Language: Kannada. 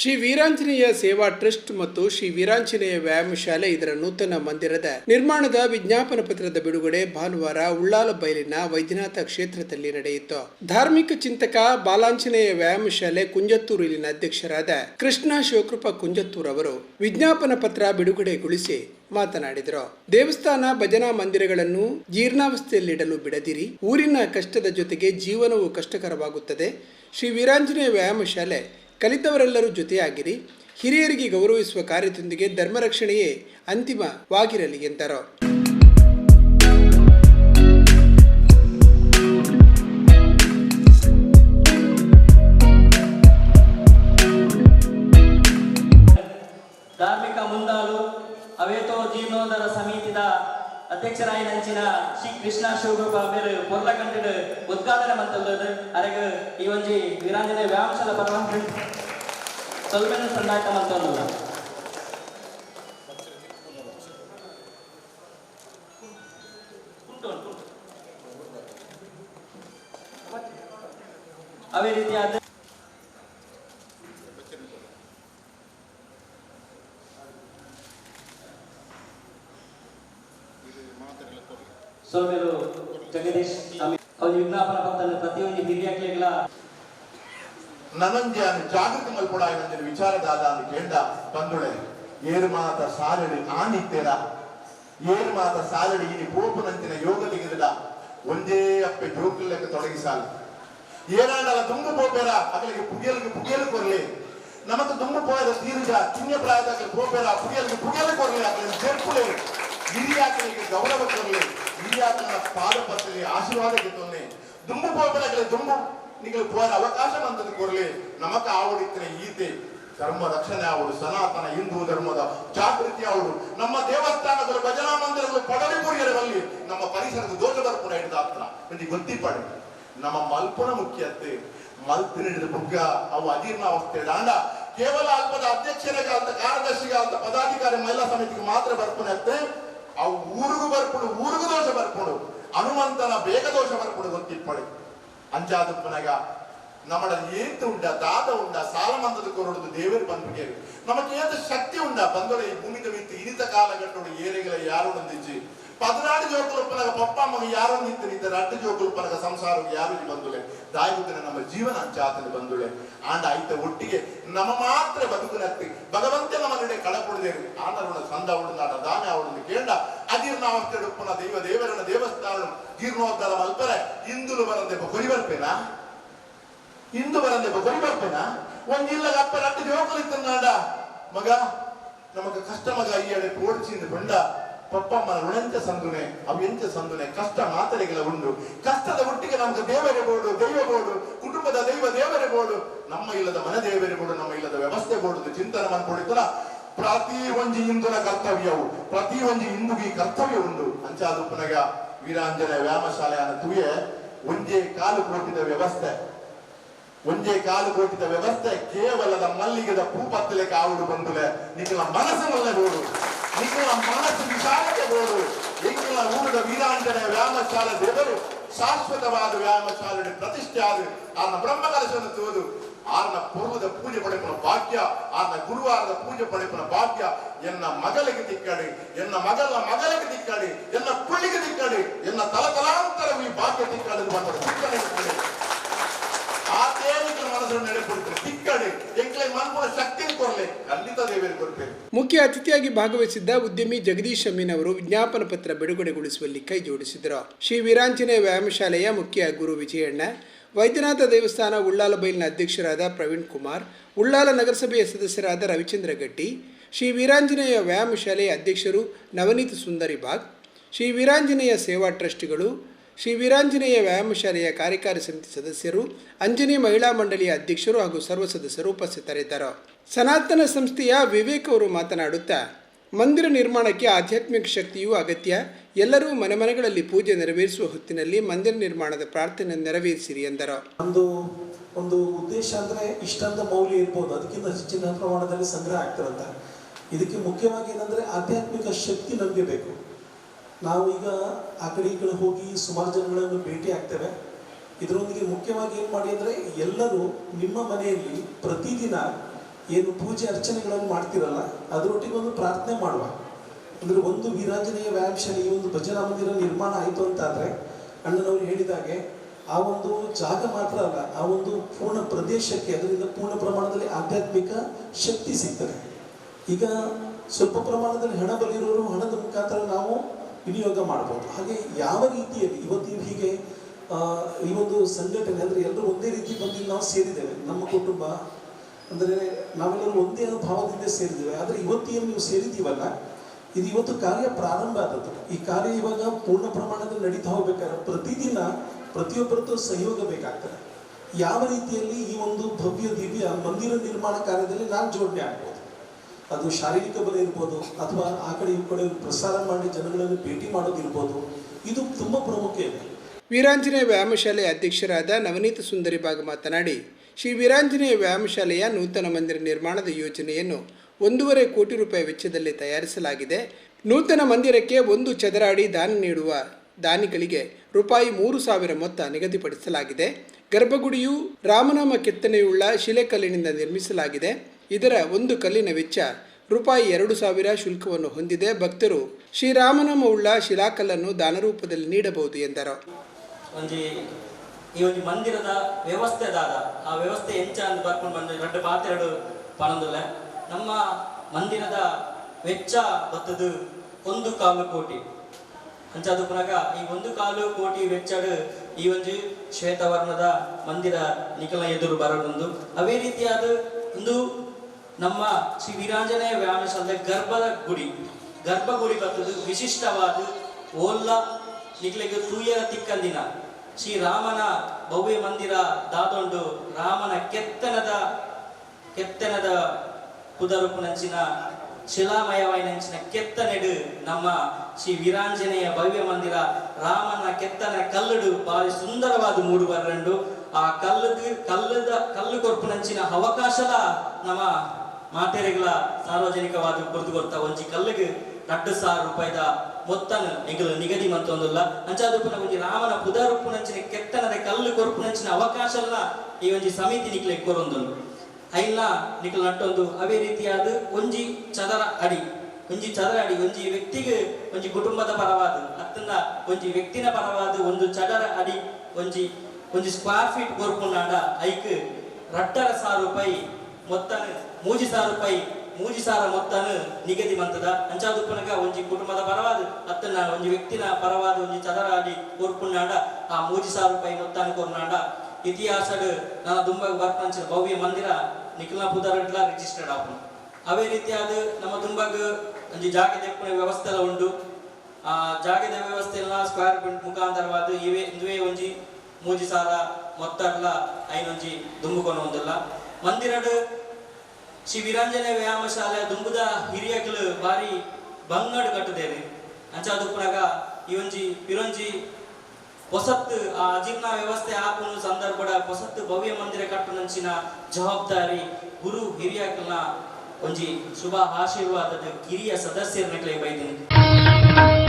ಶ್ರೀ ವೀರಾಂಜನೇಯ ಸೇವಾ ಟ್ರಸ್ಟ್ ಮತ್ತು ಶ್ರೀ ವೀರಾಂಜನೇಯ ವ್ಯಾಯಾಮ ಶಾಲೆ ಇದರ ನೂತನ ಮಂದಿರದ ನಿರ್ಮಾಣದ ವಿಜ್ಞಾಪನ ಪತ್ರದ ಬಿಡುಗಡೆ ಭಾನುವಾರ ಉಳ್ಳಾಲ ಬಯಲಿನ ವೈದ್ಯನಾಥ ಕ್ಷೇತ್ರದಲ್ಲಿ ನಡೆಯಿತು. ಧಾರ್ಮಿಕ ಚಿಂತಕ ಬಾಲಾಂಜನೇಯ ವ್ಯಾಯಾಮ ಶಾಲೆ ಕುಂಜತ್ತೂರು ಇಲ್ಲಿನ ಅಧ್ಯಕ್ಷರಾದ ಕೃಷ್ಣ ಶಿವಕೃಪ ಕುಂಜತ್ತೂರ್ ಅವರು ವಿಜ್ಞಾಪನ ಪತ್ರ ಬಿಡುಗಡೆಗೊಳಿಸಿ ಮಾತನಾಡಿದರು. ದೇವಸ್ಥಾನ, ಭಜನಾ ಮಂದಿರಗಳನ್ನು ಜೀರ್ಣಾವಸ್ಥೆಯಲ್ಲಿಡಲು ಬಿಡದಿರಿ. ಊರಿನ ಕಷ್ಟದ ಜೊತೆಗೆ ಜೀವನವು ಕಷ್ಟಕರವಾಗುತ್ತದೆ. ಶ್ರೀ ವೀರಾಂಜನೇಯ ವ್ಯಾಯಾಮ ಶಾಲೆ ಕಲಿತವರೆಲ್ಲರೂ ಜೊತೆಯಾಗಿರಿ ಹಿರಿಯರಿಗೆ ಗೌರವಿಸುವ ಕಾರ್ಯದೊಂದಿಗೆ ಧರ್ಮರಕ್ಷಣೆಯೇ ಅಂತಿಮವಾಗಿರಲಿ ಎಂದರು. ಧಾರ್ಮಿಕ ಮುಂದಾಳು ಅವೇತೋ ಜೀರ್ಣೋದರ ಸಮಿತಿದ ಅಧ್ಯಕ್ಷರಾಯಿ ನಂಚಿನ ಶ್ರೀ ಕೃಷ್ಣ ಶಿವರೂಪ ಬೇರೆ ಪೊರ್ಲ ಕಂಟಿಡ್ ಉದ್ಘಾಟನೆ ಮಂತಲ್ಲದು ಅರೆಗ, ಈ ಒಂಜಿ ವೀರಾಂಜನೇಯ ವ್ಯಾಯಾಮಶಾಲ ಪರವಾಗಿ ಸೊಲ್ಮೆನ ಸಂದಾಟ ಮಂತಲ್ಲ ಅವೇ ರೀತಿಯಾದ ಸೋಮೇಲು ಜಗದೀಶ್ ಅವ್ರ ವಿಜ್ಞಾಪನ ಪತ್ರ ಪ್ರತಿಯೊಂದು ಹಿರಿಯಕ್ಲೆಗಳ ನನಂಜೆ ಜಾಗೃತಿ ಮಲ್ಪಡ ಏನಂದ್ರೆ ವಿಚಾರದಾದ ಅಂತ ಕೇಂದ ಬಂದುಳೆ. ಏರು ಮಾತ ಸಾಲಡಿ ಆನಿತ್ಯದ. ಏರು ಮಾತ ಸಾಲಡಿ ಇನಿ ಪೋಪುನಂತಿನ ಯೋಗ ತೆಗೆದ ಒಂದೇ ಅಪ್ಪೆ ಜೋಕುಲೆಕ್ಕ ತೊಡಗಿಸಾಲ ಏನಾಡಲ್ಲ ತುಂಬು ಪೋಪೇರ. ಅಗಲಿಗೆ ಪುಗಿಯಲಿಗೆ ಪುಗಿಯಲು ಕೊರ್ಲಿ ನಮಗೆ ತುಂಬು ಪೋಯದ ತೀರ್ಜ, ಚಿನ್ನ ಪ್ರಾಯದಾಗ ಪೋಪೇರ, ಪುಗಿಯಲಿಗೆ ಪುಗಿಯಲು ಕೊರ್ಲಿ ಅಗಲಿಗೆ ಜರ್ಪುಲೆ ಹಿರಿಯಾಕಲಿಗೆ ಗೌರವ ಕೊರ್ಲಿ ಹಿರಿಯಾತನ ಪಾದ ಪತ್ತಲಿ ಆಶೀರ್ವಾದಕ್ಕೆ ತೊನ್ನೆ ದುಂಬು ಪೋಟಲಗಳ ದುಂಬು ನಿಮಗೆ ಪೋರ ಅವಕಾಶ ಬಂದದ್ದು ಕೊರಲಿ ನಮಕ ಆವಡಿತ್ತಿನ ಈತೆ ಧರ್ಮ ರಕ್ಷಣೆ ಅವಳು, ಸನಾತನ ಹಿಂದೂ ಧರ್ಮದ ಜಾಗೃತಿ ಅವಳು. ನಮ್ಮ ದೇವಸ್ಥಾನದ ಭಜನಾ ಮಂದಿರಗಳು ಪಡಲಿಪುರಿಯರಲ್ಲಿ ನಮ್ಮ ಪರಿಸರದ ದೋಷ ಬರ್ಪುರ ಹಿಡಿದ ಹತ್ರ ಒಂದು ಗೊತ್ತಿಪ್ಪಡೆ ನಮ್ಮ ಮಲ್ಪನ ಮುಖ್ಯತೆ ಮಲ್ಪಿನ ಹಿಡಿದ ಬುಗ್ಗ, ಅವು ಅಜೀರ್ಣಾವಸ್ಥೆ ದಾಂಡ, ಕೇವಲ ಅಲ್ಪದ ಅಧ್ಯಕ್ಷರಿಗೆ ಅಂತ ಕಾರ್ಯದರ್ಶಿಗೆ ಅಂತ ಪದಾಧಿಕಾರಿ ಮಹಿಳಾ ಸಮಿತಿಗೆ ಮಾತ್ರ ಬರ್ಪುನತ್ತೆ ಅವು ಊರಿಗೂ ಬರ್ಪುಡು ಊರಿಗೂ ದೋಷ ಬರ್ಪುಡು ಹನುಮಂತನ ಬೇಗ ದೋಷ ಬರ್ಪುಡು ಗೊತ್ತಿಪ್ಪಳಿ ಅಂಚಾದಪ್ಪನಾಗ ನಮ್ಮಡ ಏಂತ ಉಂಡ ದಾದ ಉಂಡ ಸಾಲ ಮಂದದ ಕೊರಡುದು ದೇವರು ಬಂದ್ಬಿಟ್ಟೇವೆ ನಮಗೆ ಏಂತ ಶಕ್ತಿ ಉಂಡ ಬಂದೊಳ ಈ ಭೂಮಿದ ಮಿತ್ತು ಇನಿತ ಕಾಲ ಏರೆಗಳ ಯಾರು ಬಂದಿಜ್ಜಿ ಪದಿನಾಡು ಜೋಕುಲಪ್ಪನಗ ಪಪ್ಪ ಮಗ ಯಾರು ನಿಂತು ಅಡ್ಡ ಜೋಕುಲು ಜೋಕುಲಪ್ಪನಗ ಸಂಸಾರ ಯಾರು ಬಂದುಳೆ ದಾಯುತನ ನಮ್ಮ ಜೀವನ ಅಂಚಾತನೆ ಬಂದುಳೆ ಆಂಡ ಐತ ಒಟ್ಟಿಗೆ ನಮ್ಮ ಮಾತ್ರ ಬದುಕುನತ್ತಿ ಭಗವಂತ ನಮ್ಮ ನಡೆ ಕಳಕೊಡದೇರು ಆನರುಣ ಸಂದ ಉಡುನಾಡ ದಾನ ಅವಳನ್ನು ಕೇಳ ಅಜೀರ್ಣಾವಸ್ಥೆ ಉಪ್ಪನ ದೈವ ದೇವರನ ದೇವಸ್ಥಾನ ಜೀರ್ಣೋದ್ಧಾರ ಮಲ್ಪರೆ ಇಂದುಲು ಬರಂದೆ ಕೊರಿ ಬರ್ಪೇನ ಇಂದು ಬರಂದೆ ಬರಿ ಬರ್ಪೇನ ಒಂದಿಲ್ಲ ಅಪ್ಪ ಅಡ್ಡ ಜೋಕುಲು ಇತ್ತನಾಡ ಮಗ ನಮಗ ಕಷ್ಟ ಮಗ ಈ ಎಡೆ ಓಡಿಸಿ ಬಂಡ ಪಪ್ಪಮ್ಮ ಋಣಂತ ಸಂದುನೆ ಅವೆಂಚ ಸಂದುನೆ, ಕಷ್ಟ ಮಾತರೆಗಳ ಉಂಡು. ಕಷ್ಟದ ಒಟ್ಟಿಗೆ ನಮ್ಗೆ ದೇವರೇ ಬೋಡು, ದೈವ ಬೋಡು, ಕುಟುಂಬದ ದೈವ ದೇವರೇ ಬೋಡು. ನಮ್ಮ ಇಲ್ಲದ ಮನೆ ದೇವರೇ ಬೋಡು, ನಮ್ಮ ಇಲ್ಲದ ವ್ಯವಸ್ಥೆ ಬೋಡು ಚಿಂತನೆ ಮಾಡ್ಕೊಂಡಿದ್ದನ ಪ್ರತಿ ಒಂಜಿ ಹಿಂದುನ ಕರ್ತವ್ಯವು ಪ್ರತಿ ಒಂಜಿ ಹಿಂದುಗಿ ಕರ್ತವ್ಯ ಉಂಡು. ಅಂಚಾದುಪ್ಪನಗ ಪುನಗ ವ್ಯಾಯಾಮ ಶಾಲೆ ಅನ್ನ ತುಯೆ ಒಂದೇ ಕಾಲು ಕೋಟಿದ ವ್ಯವಸ್ಥೆ. ಒಂದೇ ಕಾಲು ಕೊಟ್ಟಿದ ವ್ಯವಸ್ಥೆ ಕೇವಲದ ಮಲ್ಲಿಗೆದ ಭೂಪತ್ತಲೆಗೆ ಆವುಡು ಬಂದುಲೆ. ನಿಖಲ ಮಲ್ಲ ಹೋಡು ನಿಖಲ ಮನಸ್ಸು ವಿಶಾಲತೆ ಹೋಡು ಎಂಕಿಲ ಊರದ ವೀರಾಂಜನೆಯ ವ್ಯಾಯಾಮ ಶಾಲೆ ದೇವರು ಶಾಶ್ವತವಾದ ವ್ಯಾಯಾಮ ಶಾಲೆ ಪ್ರತಿಷ್ಠೆ ಆದ ಬ್ರಹ್ಮ ಕಲಶನ ತೋದು. ಆರ್ನ ಪೂರ್ವದ ಪೂಜೆ ಪಡೆಪನ ಭಾಗ್ಯ, ಆರ್ನ ಗುರುವಾರದ ಪೂಜೆ ಪಡೆಪನ ಭಾಗ್ಯ. ಎನ್ನ ಮಗಳಿಗೆ ತಿಕ್ಕಡಿ, ಎನ್ನ ಮಗಲ ಮಗಳಿಗೆ ತಿಕ್ಕಡಿ, ಎನ್ನ ಕುಳ್ಳಿಗೆ ತಿಕ್ಕಡಿ, ಎನ್ನ ತಲತಲಾಂತರ ಈ ಭಾಗ್ಯ ತಿಕ್ಕಡಿ ಬಂದ ಮುಖ್ಯ ಅತಿಥಿಯಾಗಿ ಭಾಗವಹಿಸಿದ್ದ ಉದ್ಯಮಿ ಜಗದೀಶ್ ಅಮೀನ್ ಅವರು ವಿಜ್ಞಾಪನ ಪತ್ರ ಬಿಡುಗಡೆಗೊಳಿಸುವಲ್ಲಿ ಕೈ ಜೋಡಿಸಿದರು. ಶ್ರೀ ವೀರಾಂಜನೇಯ ವ್ಯಾಯಾಮ ಶಾಲೆಯ ಮುಖ್ಯ ಗುರು ವಿಜಯಣ್ಣ, ವೈದ್ಯನಾಥ ದೇವಸ್ಥಾನ ಉಳ್ಳಾಲ ಬೈಲಿನ ಅಧ್ಯಕ್ಷರಾದ ಪ್ರವೀಣ್ ಕುಮಾರ್, ಉಳ್ಳಾಲ ನಗರಸಭೆಯ ಸದಸ್ಯರಾದ ರವಿಚಂದ್ರ ಗಟ್ಟಿ, ಶ್ರೀ ವೀರಾಂಜನೇಯ ವ್ಯಾಯಾಮ ಶಾಲೆಯ ಅಧ್ಯಕ್ಷರು ನವನೀತ್ ಸುಂದರಿ ಬಾಗ್ ಶ್ರೀ ವೀರಾಂಜನೇಯ ಸೇವಾ ಟ್ರಸ್ಟ್ಗಳು ಶ್ರೀ ವೀರಾಂಜನೇಯ ವ್ಯಾಯಾಮ ಶಾಲೆಯ ಕಾರ್ಯಕಾರಿ ಸಮಿತಿ ಸದಸ್ಯರು, ಅಂಜನಿ ಮಹಿಳಾ ಮಂಡಳಿಯ ಅಧ್ಯಕ್ಷರು ಹಾಗೂ ಸರ್ವ ಸದಸ್ಯರು ಉಪಸ್ಥಿತರಿದ್ದರು. ಸನಾತನ ಸಂಸ್ಥೆಯ ವಿವೇಕ್ ಅವರು ಮಾತನಾಡುತ್ತಾ, ಮಂದಿರ ನಿರ್ಮಾಣಕ್ಕೆ ಆಧ್ಯಾತ್ಮಿಕ ಶಕ್ತಿಯೂ ಅಗತ್ಯ. ಎಲ್ಲರೂ ಮನೆ ಮನೆಗಳಲ್ಲಿ ಪೂಜೆ ನೆರವೇರಿಸುವ ಹೊತ್ತಿನಲ್ಲಿ ಮಂದಿರ ನಿರ್ಮಾಣದ ಪ್ರಾರ್ಥನೆ ನೆರವೇರಿಸಿರಿ ಎಂದರು. ಒಂದು ಒಂದು ಉದ್ದೇಶ ಅಂದ್ರೆ ಇಷ್ಟಂತ ಮೌಲ್ಯ ಇರ್ಬೋದು. ಅದಕ್ಕಿಂತ ಹೆಚ್ಚಿನ ಪ್ರಮಾಣದಲ್ಲಿ ಸಂಗ್ರಹ ಆಗ್ತಿರಂತ ಇದಕ್ಕೆ ಮುಖ್ಯವಾಗಿ ಏನಂದ್ರೆ ಆಧ್ಯಾತ್ಮಿಕ ಶಕ್ತಿ ನಮಗೆ ಬೇಕು. ನಾವು ಈಗ ಆ ಕಡೆ ಈ ಕಡೆ ಹೋಗಿ ಸುಮಾರು ಜನಗಳನ್ನು ಭೇಟಿ ಆಗ್ತೇವೆ. ಇದರೊಂದಿಗೆ ಮುಖ್ಯವಾಗಿ ಏನು ಮಾಡಿ ಅಂದರೆ ಎಲ್ಲರೂ ನಿಮ್ಮ ಮನೆಯಲ್ಲಿ ಪ್ರತಿದಿನ ಏನು ಪೂಜೆ ಅರ್ಚನೆಗಳನ್ನು ಮಾಡ್ತಿರಲ್ಲ, ಅದರೊಟ್ಟಿಗೆ ಒಂದು ಪ್ರಾರ್ಥನೆ ಮಾಡುವ. ಅಂದರೆ ಒಂದು ವೀರಾಂಜನೇಯ ವ್ಯಾಯಾಮಶಾಲೆ, ಈ ಒಂದು ಭಜನಾ ಮಂದಿರ ನಿರ್ಮಾಣ ಆಯಿತು ಅಂತಾದರೆ ಅಣ್ಣನವರು ಹೇಳಿದಾಗೆ ಆ ಒಂದು ಜಾಗ ಮಾತ್ರ ಅಲ್ಲ, ಆ ಒಂದು ಪೂರ್ಣ ಪ್ರದೇಶಕ್ಕೆ ಅದರಿಂದ ಪೂರ್ಣ ಪ್ರಮಾಣದಲ್ಲಿ ಆಧ್ಯಾತ್ಮಿಕ ಶಕ್ತಿ ಸಿಗ್ತದೆ. ಈಗ ಸ್ವಲ್ಪ ಪ್ರಮಾಣದಲ್ಲಿ ಹಣ ಬಲಿರೋರು ಹಣದ ಮುಖಾಂತರ ನಾವು ವಿನಿಯೋಗ ಮಾಡ್ಬೋದು ಹಾಗೆ ಯಾವ ರೀತಿಯಲ್ಲಿ ಇವತ್ತು ಹೀಗೆ ಈ ಒಂದು ಸಂಘಟನೆ ಅಂದರೆ ಎಲ್ಲರೂ ಒಂದೇ ರೀತಿ ಬಂದು ನಾವು ಸೇರಿದ್ದೇವೆ. ನಮ್ಮ ಕುಟುಂಬ ಅಂದರೆ ನಾವೆಲ್ಲರೂ ಒಂದೇ ಭಾವದಿಂದ ಸೇರಿದ್ದೇವೆ. ಆದರೆ ಇವತ್ತೇನು ನೀವು ಸೇರಿದ್ದೀವಲ್ಲ, ಇದು ಇವತ್ತು ಕಾರ್ಯ ಪ್ರಾರಂಭ ಆದದ್ದು. ಈ ಕಾರ್ಯ ಇವಾಗ ಪೂರ್ಣ ಪ್ರಮಾಣದಲ್ಲಿ ನಡೀತಾ ಹೋಗ್ಬೇಕಾದ್ರೆ ಪ್ರತಿದಿನ ಪ್ರತಿಯೊಬ್ಬರದ್ದು ಸಹಯೋಗ ಬೇಕಾಗ್ತದೆ. ಯಾವ ರೀತಿಯಲ್ಲಿ ಈ ಒಂದು ಭವ್ಯ ದಿವ್ಯ ಮಂದಿರ ನಿರ್ಮಾಣ ಕಾರ್ಯದಲ್ಲಿ ನಾನು ಜೋಡಣೆ ಆಗ್ಬೋದು. ಅದು ಶಾರೀರಿಕ ಬಲ ಇರ್ಬೋದು ಅಥವಾ ಆ ಕಡೆ ಈ ಕಡೆ ಪ್ರಸಾರ ಮಾಡಿ ಜನಗಳನ್ನು ಭೇಟಿ ಮಾಡೋದಿರ್ಬೋದು ಇದು ತುಂಬ ಪ್ರಮುಖ ಇದೆ ವೀರಾಂಜನೇಯ ವ್ಯಾಯಾಮಶಾಲೆಯ ಅಧ್ಯಕ್ಷರಾದ ನವನೀತ ಸುಂದರಿ ಭಾಗ ಮಾತನಾಡಿ, ಶ್ರೀ ವೀರಾಂಜನೇಯ ವ್ಯಾಯಾಮಶಾಲೆಯ ನೂತನ ಮಂದಿರ ನಿರ್ಮಾಣದ ಯೋಜನೆಯನ್ನು ಒಂದೂವರೆ ಕೋಟಿ ರೂಪಾಯಿ ವೆಚ್ಚದಲ್ಲಿ ತಯಾರಿಸಲಾಗಿದೆ. ನೂತನ ಮಂದಿರಕ್ಕೆ ಒಂದು ಚದರ ಅಡಿ ದಾನ ನೀಡುವ ದಾನಿಗಳಿಗೆ ರೂಪಾಯಿ ಮೂರು ಸಾವಿರ ಮೊತ್ತ ನಿಗದಿಪಡಿಸಲಾಗಿದೆ. ಗರ್ಭಗುಡಿಯು ರಾಮನಾಮ ಕೆತ್ತನೆಯುಳ್ಳ ಶಿಲೆಕಲ್ಲಿನಿಂದ ನಿರ್ಮಿಸಲಾಗಿದೆ. ಇದರ ಒಂದು ಕಲ್ಲಿನ ವೆಚ್ಚ ರೂಪಾಯಿ ಎರಡು ಸಾವಿರ ಶುಲ್ಕವನ್ನು ಹೊಂದಿದೆ. ಭಕ್ತರು ಶ್ರೀರಾಮನಾಮವುಳ್ಳ ಶಿಲಾಕಲ್ಲನ್ನು ದಾನ ರೂಪದಲ್ಲಿ ನೀಡಬಹುದು ಎಂದರು. ಈ ಒಂದು ಮಂದಿರದ ವ್ಯವಸ್ಥೆ ದಾದ ಆ ವ್ಯವಸ್ಥೆ ಎಂಚ ಅಂತ ಬರ್ಕೊಂಡು ಬಂದ ಎರಡು ನಮ್ಮ ಮಂದಿರದ ವೆಚ್ಚ ಬತ್ತದು ಒಂದು ಕಾಲು ಕೋಟಿ. ಅಂಚಾದ ಪುನಗ ಈ ಒಂದು ಕಾಲು ಕೋಟಿ ವೆಚ್ಚಡ್ ಈ ಒಂಜಿ ಶ್ವೇತವರ್ಣದ ಮಂದಿರ ನಿಖಲ ಎದುರು ಬರಬಹುದು ಅವೇ ರೀತಿಯಾದ ಒಂದು ನಮ್ಮ ಶ್ರೀ ವೀರಾಂಜನೇಯ ವ್ಯಾಮಸಂದ ಗರ್ಭದ ಗುಡಿ, ಗರ್ಭಗುಡಿ ಬತ್ತದು ವಿಶಿಷ್ಟವಾದ ಓಲ್ಲ ನಿಖಲಿಗೆ ತೂಯರ ತಿಕ್ಕಂದಿನ ಶ್ರೀ ರಾಮನ ಭವ್ಯ ಮಂದಿರ ದಾದೊಂಡು ರಾಮನ ಕೆತ್ತನದ ಕೆತ್ತನದ ಪುದರುಪುನಂಚಿನ ಶಿಲಾಮಯವಾಯಿನಂಚಿನ ಕೆತ್ತನೆಡು ನಮ್ಮ ಶ್ರೀ ವೀರಾಂಜನೇಯ ಭವ್ಯ ಮಂದಿರ ರಾಮನ ಕೆತ್ತನೆ ಕಲ್ಲುಡು ಬಾರಿ ಸುಂದರವಾದ ಮೂಡು ಬರಂಡು ಆ ಕಲ್ಲು ಕಲ್ಲದ ಕಲ್ಲು ಕೊರ್ಪುನಂಚಿನ ಅವಕಾಶದ ನಮ್ಮ ಮಾತೆರೆಗಳ ಸಾರ್ವಜನಿಕವಾದ ಕುರಿತು ಗೊತ್ತ ಒಂಜಿ ಕಲ್ಲಿಗೆ ರಡ್ಡು ಸಾವಿರ ರೂಪಾಯಿದ ಮೊತ್ತನ ಎಂಗಲು ನಿಗದಿ ಮಂತೊಂದುಲ್ಲ. ಅಂಚಾದುಪುನ ಒಂಜಿ ರಾಮನ ಪುದರುಪುನಂಚಿನ ಕೆತ್ತನದ ಕಲ್ಲು ಕೊರ್ಪುನಂಚಿನ ಅವಕಾಶಲ್ಲ ಈ ಒಂಜಿ ಸಮಿತಿ ನಿಕ್ಲೆ ಕೊರೊಂದುಂಡು ಐಲ್ಲ ನಿಕಲ್ ನಟ್ಟೊಂದು ಅವೇ ರೀತಿಯಾದ ಒಂಜಿ ಚದರ ಅಡಿ. ಒಂಜಿ ಚದರ ಅಡಿ, ಒಂಜಿ ವ್ಯಕ್ತಿಗೆ, ಒಂಜಿ ಕುಟುಂಬದ ಪರವಾದ ಅತ್ತಂದ ಒಂಜಿ ವ್ಯಕ್ತಿನ ಪರವಾದ ಒಂದು ಚದರ ಅಡಿ, ಒಂಜಿ ಒಂಜಿ ಸ್ಕ್ವೇರ್ ಫೀಟ್ ಕೊರ್ಪುನಾಡ ಐಕ್ ರಟ್ಟರ ಸಾರು ರೂಪಾಯಿ ಮೊತ್ತನ, ಮೂಜಿ ಸಾರು ರೂಪಾಯಿ ಮೂಜಿ ಸಾರ ಮೊತ್ತನ ನಿಗದಿ ಮಂತದ. ಅಂಚಾದುಪ್ಪನಗ ಒಂಜಿ ಕುಟುಂಬದ ಪರವಾದ ಅತ್ತನ ಒಂಜಿ ವ್ಯಕ್ತಿನ ಪರವಾದ ಒಂಜಿ ಚದರ ಅಡಿ ಕೊರ್ಪುನಾಡ ಆ ಮೂಜಿ ಸಾರು ರೂಪಾಯಿ ಮೊತ್ತನ ಕೊರ್ನಾಡ ಇತಿಹಾಸಡ್ ನಾ ದುಂಬಗ್ ಬರ್ಪಂಚಿನ ಭವ್ಯ ಮಂದಿರ ನಿಖಿಲ ಪುದರಡ್ಲ ರಿಜಿಸ್ಟರ್ಡ್ ಆಪುನು. ಅವೇ ರೀತಿಯಾದ ನಮ್ಮ ದುಂಬಗ್ ಒಂಜಿ ಜಾಗ ತೆಪ್ಪುನ ವ್ಯವಸ್ಥೆ ಎಲ್ಲ ಉಂಡು. ಆ ಜಾಗದ ವ್ಯವಸ್ಥೆ ಎಲ್ಲ ಸ್ಕ್ವೇರ್ ಫೀಟ್ ಮುಖಾಂತರವಾದ ಇವೆ, ಇಂದುವೇ ಒಂಜಿ ಮೂಜಿ ಸಾರ ಮೊತ್ತಡ್ಲ ಐನೊಂಜಿ ದುಂಬುಕೊಂಡು ಒಂದಲ್ಲ. ಮಂದಿರಡ್ ಶ್ರೀ ವಿರಂಜನೆ ವ್ಯಾಯಾಮ ಶಾಲೆ ದುಂಬುದ ಹಿರಿಯಕಲು ಬಾರಿ ಬಂಗಡ್ ಕಟ್ಟದೇರಿ ಅಂಚಾದುಪ್ಪನಾಗ ಈ ಒಂಜಿ, ಪಿರೊಂಜಿ ಹೊಸತ್ ಆ ಅಜೀರ್ಣ ವ್ಯವಸ್ಥೆ ಆಪುನ ಸಂದರ್ಭ ಹೊಸತ್ತು ಭವ್ಯ ಮಂದಿರ ಕಟ್ಟುನಂಚಿನ ಜವಾಬ್ದಾರಿ ಗುರು ಹಿರಿಯಕಲ್ನ ಒಂಜಿ ಶುಭ ಆಶೀರ್ವಾದದ ಕಿರಿಯ ಸದಸ್ಯರನ್ನ ಬೈದಿನಿ.